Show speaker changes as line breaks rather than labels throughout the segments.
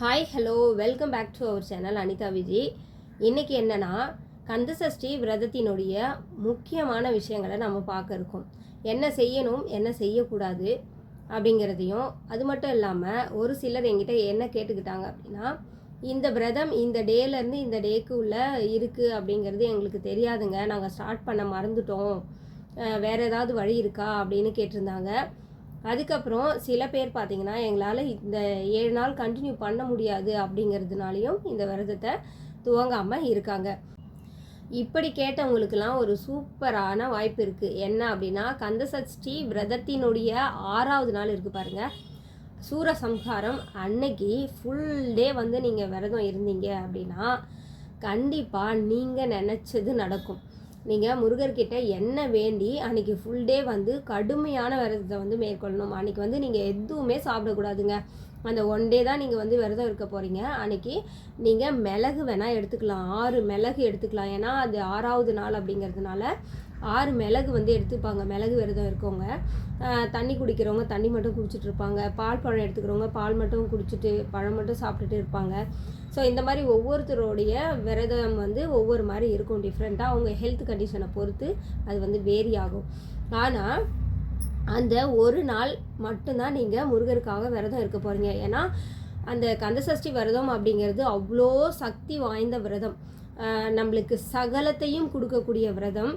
Hi hello welcome back to our channel Anitha Viji இன்றைக்கி என்னென்னா கந்தசஷ்டி விரதத்தினுடைய முக்கியமான விஷயங்களை நம்ம பார்க்க இருக்கோம். என்ன செய்யணும் என்ன செய்யக்கூடாது அப்படிங்கிறதையும் அது மட்டும் இல்லாமல் ஒரு சிலர் எங்கிட்ட என்ன கேட்டுக்கிட்டாங்க அப்படின்னா இந்த விரதம் இந்த டேலேருந்து இந்த டேக்கு உள்ள இருக்குது அப்படிங்கிறது எங்களுக்கு தெரியாதுங்க. நாங்கள் ஸ்டார்ட் பண்ண மறந்துட்டோம். வேறு ஏதாவது வழி இருக்கா அப்படின்னு கேட்டிருந்தாங்க. அதுக்கப்புறம் சில பேர் பார்த்தீங்கன்னா எங்களால் இந்த ஏழு நாள் கண்டினியூ பண்ண முடியாது அப்படிங்கிறதுனாலையும் இந்த விரதத்தை துவங்காமல் இருக்காங்க. இப்படி கேட்டவங்களுக்கெல்லாம் ஒரு சூப்பரான வாய்ப்பு இருக்குது என்ன அப்படின்னா கந்தசஷ்டி விரதத்தினுடைய ஆறாவது நாள் இருக்குது பாருங்கள் சூரசம்ஹாரம் அன்னைக்கு ஃபுல் டே வந்து நீங்கள் விரதம் இருந்தீங்க அப்படின்னா கண்டிப்பாக நீங்கள் நினச்சது நடக்கும். நீங்கள் முருகர்கிட்ட என்ன வேண்டி அன்னைக்கு ஃபுல் டே வந்து கடுமையான விரதத்தை வந்து மேற்கொள்ளணும். அன்னைக்கு வந்து நீங்கள் எதுவுமே சாப்பிடக்கூடாதுங்க. அந்த ஒன் டே தான் நீங்கள் வந்து விரதம் இருக்க போகிறீங்க அன்னைக்கு நீங்கள் மிளகு வேணால் எடுத்துக்கலாம். ஆறு மிளகு எடுத்துக்கலாம். ஏன்னா அது ஆறாவது நாள் அப்படிங்கிறதுனால ஆறு மிளகு வந்து எடுத்துப்பாங்க. மிளகு விரதம் இருக்கவங்க. தண்ணி குடிக்கிறவங்க தண்ணி மட்டும் குடிச்சிட்டு இருப்பாங்க. பால் பழம் எடுத்துக்கிறவங்க பால் மட்டும் குடிச்சிட்டு பழம் மட்டும் சாப்பிட்டுட்டு இருப்பாங்க. ஸோ இந்த மாதிரி ஒவ்வொருத்தருடைய விரதம் வந்து ஒவ்வொரு மாதிரி இருக்கும் டிஃப்ரெண்ட்டாக அவங்க ஹெல்த் கண்டிஷனை பொறுத்து அது வந்து வேரி ஆகும். ஆனால் அந்த ஒரு நாள் மட்டும்தான் நீங்கள் முருகருக்காக விரதம் இருக்க போகிறீங்க ஏன்னா அந்த கந்தசஷ்டி விரதம் அப்படிங்கிறது அவ்வளோ சக்தி வாய்ந்த விரதம். நம்மளுக்கு சகலத்தையும் கொடுக்கக்கூடிய விரதம்.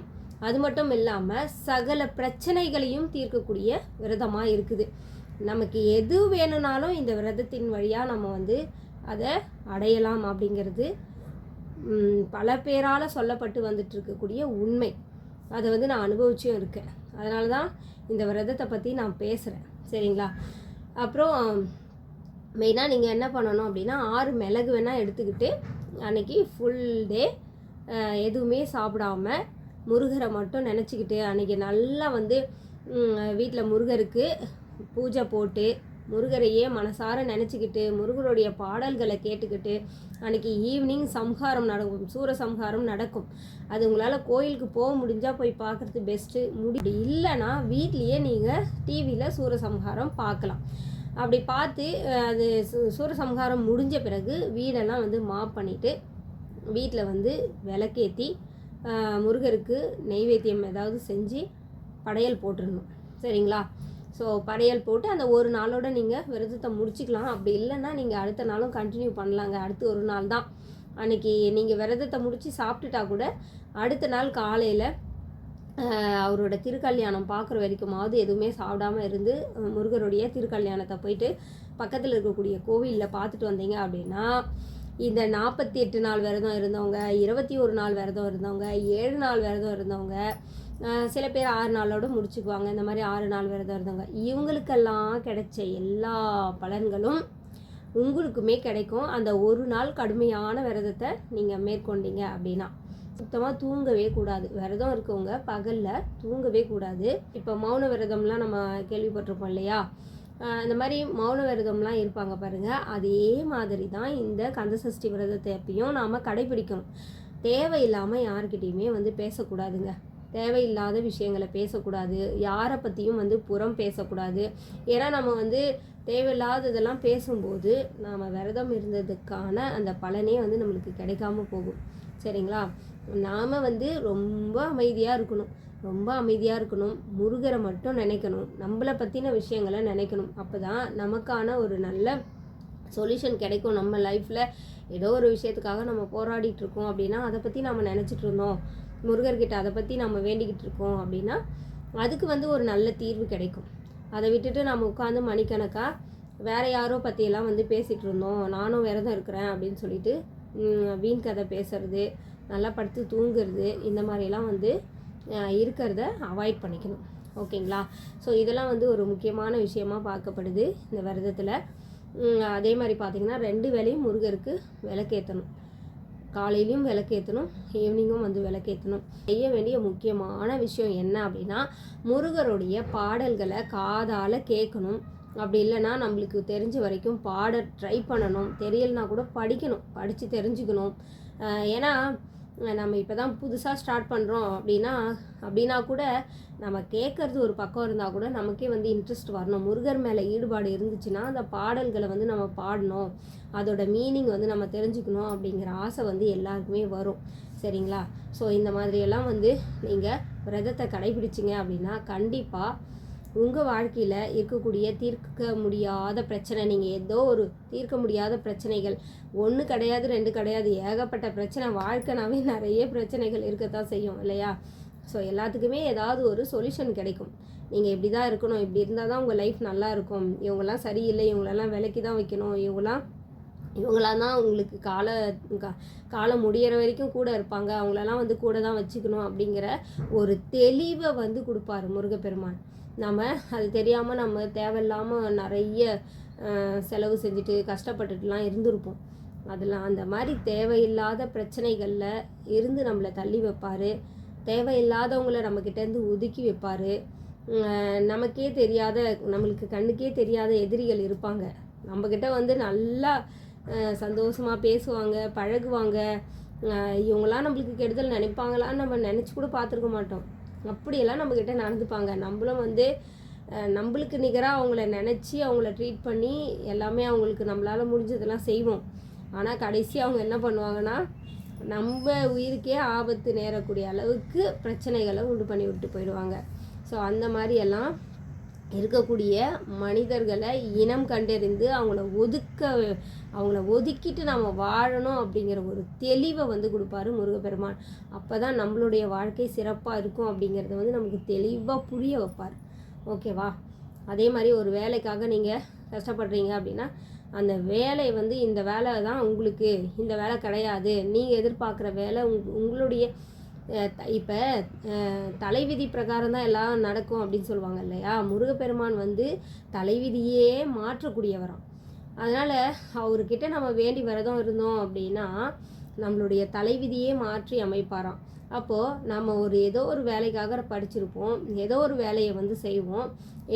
அது மட்டும் இல்லாமல் சகல பிரச்சனைகளையும் தீர்க்கக்கூடிய விரதமாக இருக்குது. நமக்கு எது வேணும்னாலும் இந்த விரதத்தின் வழியாக நம்ம வந்து அதை அடையலாம் அப்படிங்கிறது பல பேரால் சொல்லப்பட்டு வந்துட்டு இருக்கக்கூடிய உண்மை. அதை வந்து நான் அனுபவிச்சும் இருக்கேன். அதனால தான் இந்த விரதத்தை பற்றி நான் பேசுகிறேன் சரிங்களா? அப்புறம் மெயினாக நீங்கள் என்ன பண்ணணும் அப்படின்னா ஆறு மிளகு வேணால் எடுத்துக்கிட்டு அன்னைக்கு ஃபுல் டே எதுவுமே சாப்பிடாம முருகரை மட்டும் நினச்சிக்கிட்டு அன்னைக்கு நல்லா வந்து வீட்டில் முருகருக்கு பூஜை போட்டு முருகரையே மனசார நினச்சிக்கிட்டு முருகருடைய பாடல்களை கேட்டுக்கிட்டு அன்னைக்கு ஈவினிங் சம்ஹாரம் நடக்கும் சூர சம்ஹாரம் நடக்கும். அது உங்களால் கோயிலுக்கு போக முடிஞ்சால் போய் பார்க்குறது பெஸ்ட்டு முடி இல்லைன்னா வீட்லேயே நீங்கள் டிவியில் சூரசம்ஹாரம் பார்க்கலாம் அப்படி பார்த்து அது சு- சூரசம்ஹாரம் முடிஞ்ச பிறகு வீடெல்லாம் வந்து மாப் பண்ணிவிட்டு வீட்டில் வந்து விளக்கேற்றி முருகருக்கு நெய்வேத்தியம் ஏதாவது செஞ்சு படையல் போட்டுடணும் சரிங்களா? ஸோ படையல் போட்டு அந்த ஒரு நாளோட நீங்கள் விரதத்தை முடிச்சுக்கலாம். அப்படி இல்லைன்னா நீங்கள் அடுத்த நாளும் கண்டினியூ பண்ணலாங்க. அடுத்து ஒரு நாள் தான். அன்னைக்கு நீங்கள் விரதத்தை முடித்து சாப்பிட்டுட்டா கூட அடுத்த நாள் காலையில் அவரோட திருக்கல்யாணம் பார்க்குற வரைக்குமாவது எதுவுமே சாப்பிடாம இருந்து முருகருடைய திருக்கல்யாணத்தை போயிட்டு பக்கத்தில் இருக்கக்கூடிய கோவிலில் பார்த்துட்டு வந்தீங்க அப்படின்னா இந்த நாற்பத்தி எட்டு நாள் விரதம் இருந்தவங்க இருபத்தி ஒரு நாள் விரதம் இருந்தவங்க ஏழு நாள் விரதம் இருந்தவங்க சில பேர் ஆறு நாளோட முடிச்சுக்குவாங்க. இந்த மாதிரி ஆறு நாள் விரதம் இருந்தவங்க. இவங்களுக்கெல்லாம் கிடைச்ச எல்லா பலன்களும் உங்களுக்குமே கிடைக்கும். அந்த ஒரு நாள் கடுமையான விரதத்தை நீங்கள் மேற்கொண்டீங்க அப்படின்னா. சுத்தமாக தூங்கவே கூடாது. விரதம் இருக்கவங்க பகலில் தூங்கவே கூடாது. இப்போ மௌன விரதம்லாம் நம்ம கேள்விப்பட்டிருப்போம் இல்லையா? இந்த மாதிரி மௌன விரதம்லாம் இருப்பாங்க பாருங்கள் அதே மாதிரி தான் இந்த கந்தசஷ்டி விரதத்தை எப்பயும் நாம் கடைபிடிக்கணும். தேவையில்லாமல் யாருக்கிட்டேயுமே வந்து பேசக்கூடாதுங்க. தேவையில்லாத விஷயங்களை பேசக்கூடாது யாரை பற்றியும் வந்து புறம் பேசக்கூடாது. ஏன்னா நம்ம வந்து தேவையில்லாததெல்லாம் பேசும்போது நாம் விரதம் இருந்ததுக்கான அந்த பலனே வந்து நம்மளுக்கு கிடைக்காம போகும். சரிங்களா? நாம் வந்து ரொம்ப அமைதியாக இருக்கணும். ரொம்ப அமைதியாக இருக்கணும். முருகரை மட்டும் நினைக்கணும். நம்மளை பற்றின விஷயங்களை நினைக்கணும். அப்போ தான் நமக்கான ஒரு நல்ல சொல்யூஷன் கிடைக்கும். நம்ம லைஃப்பில் ஏதோ ஒரு விஷயத்துக்காக நம்ம போராடிட்டு இருக்கோம் அப்படின்னா அதை பற்றி நம்ம நினச்சிட்டு இருந்தோம். முருகர்கிட்ட அதை பற்றி நம்ம வேண்டிக்கிட்டு இருக்கோம் அப்படின்னா அதுக்கு வந்து ஒரு நல்ல தீர்வு கிடைக்கும். அதை விட்டுட்டு நம்ம உட்காந்து மணிக்கணக்காக வேற யாரோ பற்றியெல்லாம் வந்து பேசிகிட்டு இருந்தோம் நானும் விரதம் இருக்கிறேன் அப்படின்னு சொல்லிட்டு வீண் கதை பேசுறது நல்லா படுத்து தூங்குறது இந்த மாதிரிலாம் வந்து இருக்கிறத அவாய்ட் பண்ணிக்கணும். ஓகேங்களா? ஸோ இதெல்லாம் வந்து ஒரு முக்கியமான விஷயமா பார்க்கப்படுது இந்த விரதத்தில். அதே மாதிரி பார்த்தீங்கன்னா ரெண்டு வேலையும் முருகருக்கு விளக்கேற்றணும் காலையிலையும் விளக்கேற்றணும் ஈவினிங்கும் வந்து விளக்கேற்றணும் செய்ய வேண்டிய முக்கியமான விஷயம் என்ன அப்படின்னா முருகருடைய பாடல்களை காதால் கேட்கணும். அப்படி இல்லைன்னா நம்மளுக்கு தெரிஞ்ச வரைக்கும் பாட ட்ரை பண்ணணும். தெரியலனா கூட படிக்கணும். படித்து தெரிஞ்சுக்கணும். ஏன்னா நம்ம இப்போ தான் புதுசாக ஸ்டார்ட் பண்ணுறோம் அப்படின்னா அப்படின்னா கூட நம்ம கேட்குறது ஒரு பக்கம் இருந்தால் கூட நமக்கே வந்து இன்ட்ரெஸ்ட் வரணும். முருகர் மேலே ஈடுபாடு இருந்துச்சுன்னா அந்த பாடல்களை வந்து நம்ம பாடணும். அதோட மீனிங் வந்து நம்ம தெரிஞ்சுக்கணும் அப்படிங்கிற ஆசை வந்து எல்லாருக்குமே வரும். சரிங்களா? ஸோ இந்த மாதிரியெல்லாம் வந்து நீங்கள் விரதத்தை கடைபிடிச்சிங்க அப்படின்னா கண்டிப்பாக உங்கள் வாழ்க்கையில் இருக்கக்கூடிய தீர்க்க முடியாத பிரச்சனை நீங்கள் ஏதோ ஒரு தீர்க்க முடியாத பிரச்சனைகள் ஒன்று கிடையாது ரெண்டு கிடையாது ஏகப்பட்ட பிரச்சனை வாழ்க்கைனாவே நிறைய பிரச்சனைகள் இருக்கத்தான் செய்யும் இல்லையா? ஸோ எல்லாத்துக்குமே ஏதாவது ஒரு சொல்யூஷன் கிடைக்கும். நீங்கள் இப்படி தான் இருக்கணும் இப்படி இருந்தால் தான் உங்கள் லைஃப் நல்லா இருக்கும். இவங்கெல்லாம் சரியில்லை இவங்களெல்லாம் விலைக்கு தான் வைக்கணும். இவங்களாம் இவங்களாம் தான் உங்களுக்கு கால கா- காலம் முடியிற வரைக்கும் கூட இருப்பாங்க. அவங்களெல்லாம் வந்து கூட தான் வச்சுக்கணும் அப்படிங்கிற ஒரு தெளிவை வந்து கொடுப்பாரு முருகப்பெருமான். நம்ம அது தெரியாமல் நம்ம தேவையில்லாமல் நிறைய செலவு செஞ்சுட்டு கஷ்டப்பட்டுட்டுலாம் இருந்திருப்போம். அதெல்லாம் அந்த மாதிரி தேவையில்லாத பிரச்சனைகளில் இருந்து நம்மளை தள்ளி வைப்பார். தேவையில்லாதவங்கள நம்மக்கிட்டேருந்து ஒதுக்கி வைப்பார். நமக்கே தெரியாத நம்மளுக்கு கண்ணுக்கே தெரியாத எதிரிகள் இருப்பாங்க. நம்மக்கிட்ட வந்து நல்லா சந்தோஷமாக பேசுவாங்க பழகுவாங்க. இவங்களாம் நம்மளுக்கு கெடுதல் நினைப்பாங்களான்னு நம்ம நினச்சி கூட பார்த்துருக்க மாட்டோம். அப்படியெல்லாம் நம்மக்கிட்ட நடந்துப்பாங்க. நம்மளும் வந்து நம்மளுக்கு நிகராக அவங்கள நினச்சி அவங்கள ட்ரீட் பண்ணி எல்லாமே அவங்களுக்கு நம்மளால் முடிஞ்சதெல்லாம் செய்வோம். ஆனால் கடைசி அவங்க என்ன பண்ணுவாங்கன்னா நம்ம உயிருக்கே ஆபத்து நேரக்கூடிய அளவுக்கு பிரச்சனைகளை உண்டு பண்ணி விட்டு போயிடுவாங்க. ஸோ அந்த மாதிரி எல்லாம் இருக்கக்கூடிய மனிதர்களை இனம் கண்டறிந்து அவங்கள ஒதுக்க அவங்கள ஒதுக்கிட்டு நம்ம வாழணும் அப்படிங்கிற ஒரு தெளிவை வந்து கொடுப்பாரு முருகப்பெருமான். அப்போ தான் நம்மளுடைய வாழ்க்கை சிறப்பாக இருக்கும் அப்படிங்கிறத வந்து நமக்கு தெளிவாக புரிய வைப்பார். ஓகேவா? அதே மாதிரி ஒரு வேலைக்காக நீங்கள் கஷ்டப்படுறீங்க அப்படின்னா அந்த வேலை வந்து இந்த வேலை தான் உங்களுக்கு இந்த வேலை கிடையாது. நீங்கள் எதிர்பார்க்குற வேலை உங் உங்களுடைய இப்போ தலைவிதி பிரகாரம் தான் எல்லாம் நடக்கும் அப்படின்னு சொல்லுவாங்க இல்லையா? முருகப்பெருமான் வந்து தலைவிதியே மாற்றக்கூடியவராம். அதனால் அவர்கிட்ட நம்ம வேண்டி விரதம் இருந்தோம் அப்படின்னா நம்மளுடைய தலைவிதியே மாற்றி அமைப்பாராம். அப்போது நம்ம ஒரு ஏதோ ஒரு வேலைக்காக படிச்சிருப்போம் ஏதோ ஒரு வேலையை வந்து செய்வோம்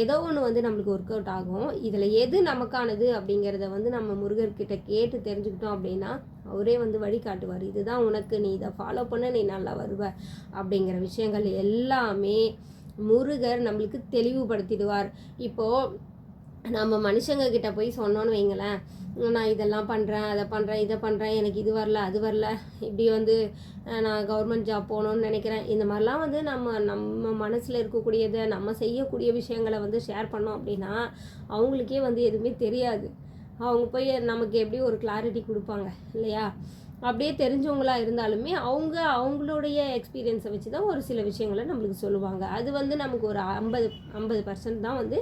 ஏதோ ஒன்று வந்து நம்மளுக்கு ஒர்க் அவுட் ஆகும். இதில் எது நமக்கானது அப்படிங்கிறத வந்து நம்ம முருகர்கிட்ட கேட்டு தெரிஞ்சுக்கிட்டோம் அப்படின்னா அவரே வந்து வழி காட்டுவார் இதுதான் உனக்கு நீ இதை ஃபாலோ பண்ண நீ நல்லா வருவ. அப்படிங்கிற விஷயங்கள் எல்லாமே முருகர் நம்மளுக்கு தெளிவுபடுத்திடுவார். இப்போது நம்ம மனுஷங்க கிட்ட போய் சொன்னோன்னு வைங்களேன் நான் இதெல்லாம் பண்ணுறேன் அதை பண்ணுறேன் இதை பண்ணுறேன் எனக்கு இது வரல அது வரல இப்படி வந்து நான் கவர்மெண்ட் ஜாப் போகணுன்னு நினைக்கிறேன். இந்த மாதிரிலாம் வந்து நம்ம நம்ம மனசில் இருக்கக்கூடியதை நம்ம செய்யக்கூடிய விஷயங்களை வந்து ஷேர் பண்ணோம் அப்படின்னா அவங்களுக்கே வந்து எதுவுமே தெரியாது. அவங்க போய் நமக்கு எப்படி ஒரு கிளாரிட்டி கொடுப்பாங்க இல்லையா? அப்படியே தெரிஞ்சவங்களா இருந்தாலுமே அவங்க அவங்களுடைய எக்ஸ்பீரியன்ஸை வச்சு தான் ஒரு சில விஷயங்களை நம்மளுக்கு சொல்லுவாங்க. அது வந்து நமக்கு ஒரு ஐம்பது ஐம்பது பர்சன்ட் தான் வந்து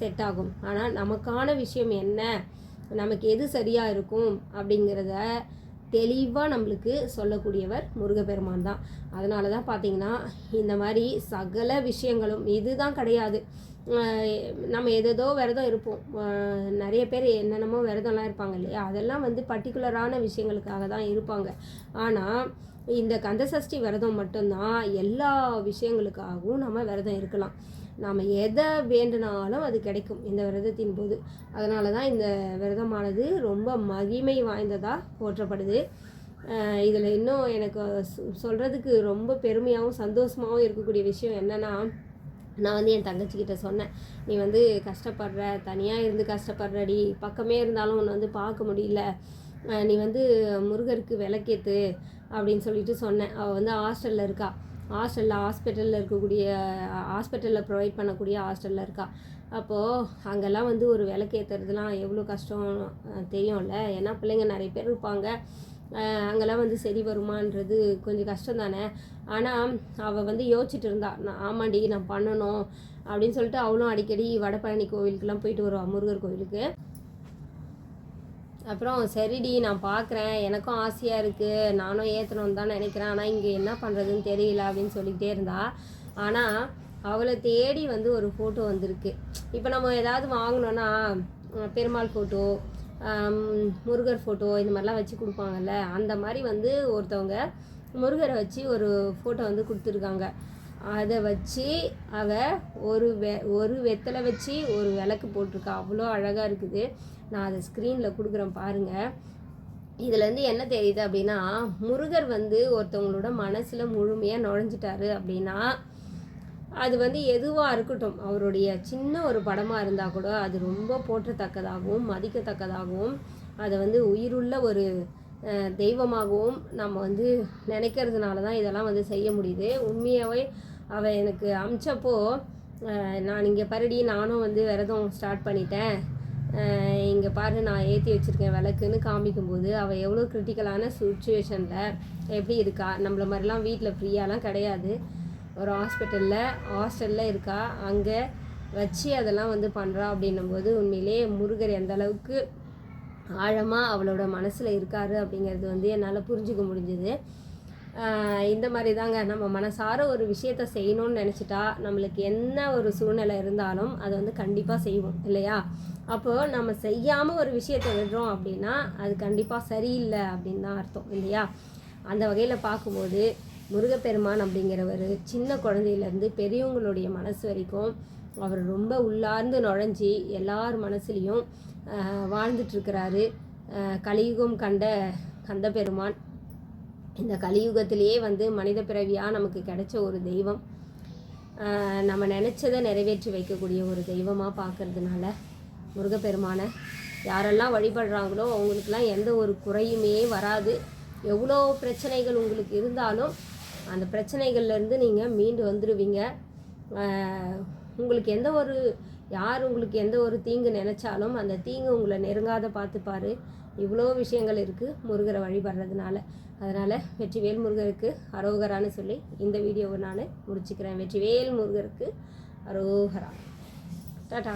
செட் ஆகும். ஆனால் நமக்கான விஷயம் என்ன? நமக்கு எது சரியாக இருக்கும்? அப்படிங்கிறத தெளிவாக நம்மளுக்கு சொல்லக்கூடியவர் முருகப்பெருமான் தான். அதனால தான் பார்த்தீங்கன்னா இந்த மாதிரி சகல விஷயங்களும் இதுதான் கிடையாது. நம்ம எதேதோ விரதம் இருப்போம். நிறைய பேர் என்னென்னமோ விரதம்லாம் இருப்பாங்க இல்லையா? அதெல்லாம் வந்து பர்டிகுலரான விஷயங்களுக்காக தான் இருப்பாங்க. ஆனால் இந்த கந்தசஷ்டி விரதம் மட்டும்தான் எல்லா விஷயங்களுக்காகவும் நம்ம விரதம் இருக்கலாம். நாம் எதை வேண்டுனாலும் அது கிடைக்கும் இந்த விரதத்தின் போது. அதனால தான் இந்த விரதமானது ரொம்ப மகிமை வாய்ந்ததாக போற்றப்படுது. இதில் இன்னும் எனக்கு சொல்கிறதுக்கு ரொம்ப பெருமையாகவும் சந்தோஷமாகவும் இருக்கக்கூடிய விஷயம் என்னென்னா நான் வந்து என் தங்கச்சிக்கிட்ட சொன்னேன் நீ வந்து கஷ்டப்படுற தனியாக இருந்து கஷ்டப்படுறடி பக்கமே இருந்தாலும் உன்னை வந்து பார்க்க முடியல. நீ வந்து முருகருக்கு விளக்கேத்து அப்படின்னு சொல்லிட்டு சொன்னேன். அவள் வந்து ஹாஸ்டலில் இருக்கா. ஹாஸ்டலில் ஹாஸ்பிட்டலில் இருக்கக்கூடிய ஹாஸ்பிட்டலில் ப்ரொவைட் பண்ணக்கூடிய ஹாஸ்டலில் இருக்கா. அப்போது அங்கெல்லாம் வந்து ஒரு விளக்கேற்றுறதுலாம் எவ்வளோ கஷ்டம் தெரியும்ல. ஏன்னா பிள்ளைங்க நிறைய பேர் இருப்பாங்க. அங்கெல்லாம் வந்து சரி வருமான்றது கொஞ்சம் கஷ்டம் தானே. ஆனால் அவள் வந்து யோசிச்சுட்டு இருந்தா நான் ஆமாண்டி நான் பண்ணணும். அப்படின்னு சொல்லிட்டு அவளும் அடிக்கடி வடபழனி கோவிலுக்கெல்லாம் போயிட்டு வருவாள் முருகர் கோவிலுக்கு. அப்புறம் சரிடி நான் பார்க்குறேன் எனக்கும் ஆசையாக இருக்குது நானும் ஏற்றணும் தான் நினைக்கிறேன். ஆனால் இங்கே என்ன பண்ணுறதுன்னு தெரியல அப்படின்னு சொல்லிக்கிட்டே இருந்தா. ஆனால் அவளை தேடி வந்து ஒரு ஃபோட்டோ வந்திருக்கு. இப்போ நம்ம ஏதாவது வாங்கினோன்னா பெருமாள் ஃபோட்டோ முருகர் ஃபோட்டோ இந்த மாதிரிலாம் வச்சு கொடுப்பாங்கல்ல அந்த மாதிரி வந்து ஒருத்தவங்க முருகரை வச்சு ஒரு ஃபோட்டோ வந்து கொடுத்துருக்காங்க. அதை வச்சு அவ ஒரு வெ ஒரு வெத்தலை வச்சு ஒரு விளக்கு போட்டிருக்கா. அவ்வளோ அழகாக இருக்குது. நான் அதை ஸ்க்ரீனில் கொடுக்குறேன் பாருங்கள் இதுலேருந்து என்ன தெரியுது அப்படின்னா முருகர் வந்து ஒருத்தவங்களோட மனசில் முழுமையாக நுழைஞ்சிட்டாரு அப்படின்னா அது வந்து எதுவாக இருக்கட்டும். அவருடைய சின்ன ஒரு படமாக இருந்தால் கூட அது ரொம்ப போற்றத்தக்கதாகவும் மதிக்கத்தக்கதாகவும் அதை வந்து உயிருள்ள ஒரு தெய்வமாகவும் நம்ம வந்து நினைக்கிறதுனால தான் இதெல்லாம் வந்து செய்ய முடியுது. உண்மையாகவே அவள் எனக்கு அமிச்சப்போ நான் இங்கே பரடி நானும் வந்து விரதம் ஸ்டார்ட் பண்ணிட்டேன். இங்கே பாரு நான் ஏற்றி வச்சுருக்கேன் விளக்குன்னு காமிக்கும்போது அவள் எவ்வளோ கிரிட்டிக்கலான சுச்சுவேஷனில் எப்படி இருக்கா? நம்மள மாதிரிலாம் வீட்டில் ஃப்ரீயாலாம் கிடையாது. ஒரு ஹாஸ்பிட்டலில் ஹாஸ்டலில் இருக்கா? அங்கே வச்சு அதெல்லாம் வந்து பண்ணுறா அப்படின்னும்போது உண்மையிலே முருகர் எந்த அளவுக்கு ஆழமாக அவளோட மனசில் இருக்காரு அப்படிங்கிறது வந்து என்னால் புரிஞ்சுக்க முடிஞ்சுது. இந்த மாதிரி தாங்க நம்ம மனசார ஒரு விஷயத்த செய்யணும்னு நினச்சிட்டா நம்மளுக்கு என்ன ஒரு சூழ்நிலை இருந்தாலும் அதை வந்து கண்டிப்பாக செய்வோம் இல்லையா? அப்போது நம்ம செய்யாமல் ஒரு விஷயத்தை விடுறோம் அப்படின்னா அது கண்டிப்பாக சரியில்லை அப்படின்னு தான் அர்த்தம் இல்லையா? அந்த வகையில் பார்க்கும்போது முருகப்பெருமான் அப்படிங்கிறவர் சின்ன குழந்தையிலேருந்து பெரியவங்களுடைய மனசு வரைக்கும் அவர் ரொம்ப உள்ளார்ந்து நுழைஞ்சி எல்லார் மனசுலேயும் வாழ்ந்துட்டுருக்கிறாரு கலியுகம் கண்ட கந்த பெருமான் இந்த கலியுகத்திலேயே வந்து மனித பிறவியாக நமக்கு கிடைச்ச ஒரு தெய்வம். நம்ம நினச்சதை நிறைவேற்றி வைக்கக்கூடிய ஒரு தெய்வமாக பார்க்கறதுனால முருகப்பெருமானை யாரெல்லாம் வழிபடுறாங்களோ அவங்களுக்குலாம் எந்த ஒரு குறையுமே வராது. எவ்வளோ பிரச்சனைகள் உங்களுக்கு இருந்தாலும் அந்த பிரச்சனைகள்லேருந்து நீங்கள் மீண்டு வந்துடுவீங்க உங்களுக்கு எந்த ஒரு யார் உங்களுக்கு எந்த ஒரு தீங்கு நினச்சாலும் அந்த தீங்கு உங்களை நெருங்காத பார்த்துப்பார். இவ்வளோ விஷயங்கள் இருக்குது முருகரை வழிபடுறதுனால. அதனால் வெற்றிவேல் முருகருக்கு அரோகரான்னு சொல்லி இந்த வீடியோவை நான் முடிச்சுக்கிறேன். வெற்றிவேல் முருகருக்கு அரோகரா. டாட்டா.